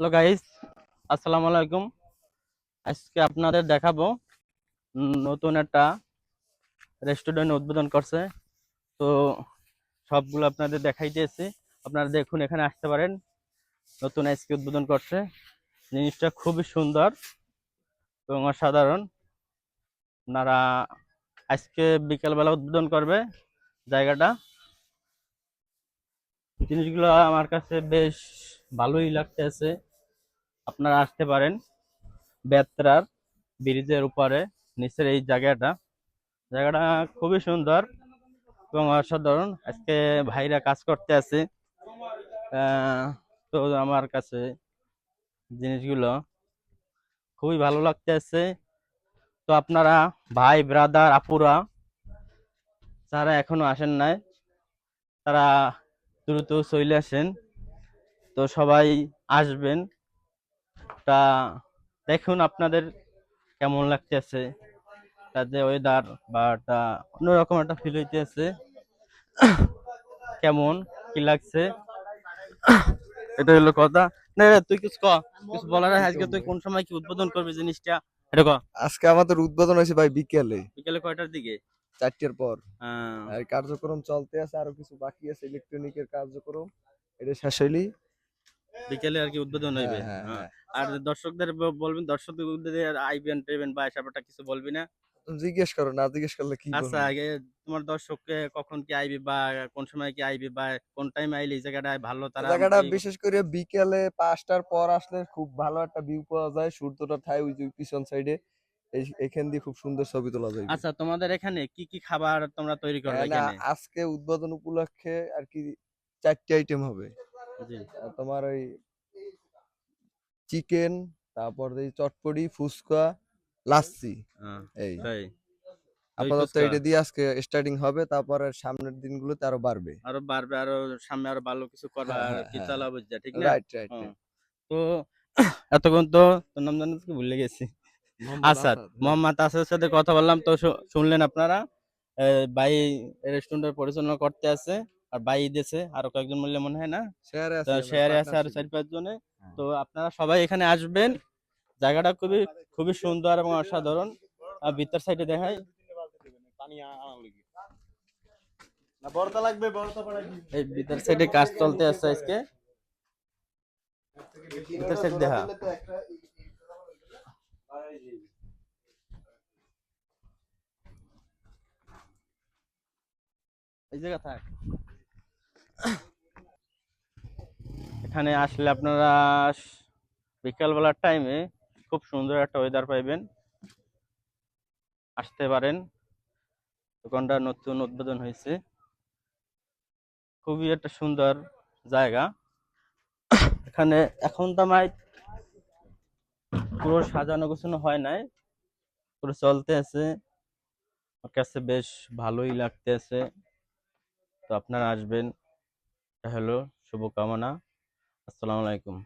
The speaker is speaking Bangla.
হ্যালো গাইস, আসসালামু আলাইকুম। আজকে আপনাদের দেখাবো নতুন একটা রেস্টুরেন্ট উদ্বোধন করছে। তো সবগুলো আপনাদের দেখাইতেছি আপনারা দেখুন, এখানে আসতে পারেন। নতুন আজকে উদ্বোধন করছে। জিনিসটা খুবই সুন্দর এবং অসাধারণ। আপনারা আজকে বিকেলবেলা উদ্বোধন করবে জায়গাটা। জিনিসগুলো আমার কাছে বেশ ভালোই লাগতেছে। আপনারা আসতে পারেন বেত্রার ব্রিজের উপরে, নিচের এই জায়গাটা। জায়গাটা খুবই সুন্দর এবং অসাধারণ। আজকে ভাইরা কাজ করতে আছে। তো আমার কাছে জিনিসগুলো খুবই ভালো লাগতেছে। তো আপনারা ভাই, ব্রাদার, আপুরা যারা এখনও আসেন নাই, তারা দ্রুত চলে আসেন। তো সবাই আসবেন। তা দেখুন আপনাদের কেমন লাগতেছে। তাতে ওয়েদার বা একটা অন্যরকম একটা ফিল হইতেছে। কেমন? কি লাগছে? এটা হলো কথা। না তুই কিছু ক। কিছু বলার আজকে তুই কোন সময় কি উদ্বোধন করবি জিনিসটা? এটা ক। আজকে আমাদের উদ্বোধন হয়েছে ভাই বিকেলে। বিকেলে কয়টার দিকে? চারটের পর। আর কার্যক্রম চলতে আছে আরও কিছু বাকি আছে ইলেকট্রনিকের কার্যক্রম। এটা শেষ হইলি। বিকেলে আর কি উদ্বোধন হইবে। হ্যাঁ, হ্যাঁ। হ্যাঁ। আর দর্শকদের বলবেন দর্শকদের আইবেন টেবেন বা এসবটা কিছু বলবি না? জিজ্ঞেস করো না জিজ্ঞেস করলে কি আচ্ছা আগে তোমার দর্শককে কখন কি আইবি বা কোন সময় কি আইবি বা কোন টাইম আইলে এই জায়গাটায় ভালো তারা জায়গাটা বিশেষ করে বিকেলে পাঁচটার পর আসলে খুব ভালো একটা ভিউ পাওয়া যায়। সূর্যটা ঠাই ওই যে পিছন সাইডে এখান দিয়ে খুব সুন্দর ছবি তোলা যায়। আচ্ছা তোমাদের এখানে কি কি খাবার তোমরা তৈরি করবে এখানে? আজকে উদ্বোধন উপলক্ষে আর কি চারটি আইটেম হবে। তোমার ওই চিকেন তারপর এই চটপটি ফুচকা লাচ্ছি হ্যাঁ, এই। আপাতত এটা দিয়ে আজকে স্টার্টিং হবে তারপরে সামনের দিনগুলোতে আরও বাড়বে। আরও বাড়বে আরও সামনে আরও ভালো কিছু করবা হ্যাঁ, হ্যাঁ, কি হ্যাঁ। চালাবো যা, ঠিক না? রাইট রাইট হ্যাঁ। তো এতক্ষণ তো তোর নাম জানো কি ভুলে গেছি। আসাদ মোহাম্মদ আসাদের সাথে কথা বললাম তো শুনলেন আপনারা? ভাই রেস্টুরেন্টের পরিচালনা করতে আছে। আর ভাই দিয়েছে। আরও কয়েকজন মিললে মনে হয় না? শেয়ারে আছে শেয়ারে আছে আরও চার পাঁচ জনে। তো আপনারা সবাই এখানে আসবেন। জায়গাটা খুবই খুবই সুন্দর এবং অসাধারণ। আর ভিতর সাইডে দেখাই। এই ভিতর সাইডে কাজ চলতে আছে আজকে। ভিতর সাইড দেখা। এই জায়গা থাক। এখানে আসলে আপনারা বিকালবেলার টাইমে খুব সুন্দর একটা ওয়েদার পাইবেন। আসতে পারেন। দোকানটা নতুন উদ্বোধন হয়েছে। খুবই একটা সুন্দর জায়গা। এখানে এখন তো আমার পুরো সাজানো গোছানো হয় নাই। পুরো চলতে আছে। আমার কাছে বেশ ভালোই লাগতে আছে তো আপনারা আসবেন। হলো শুভকামনা। আসসালামু আলাইকুম।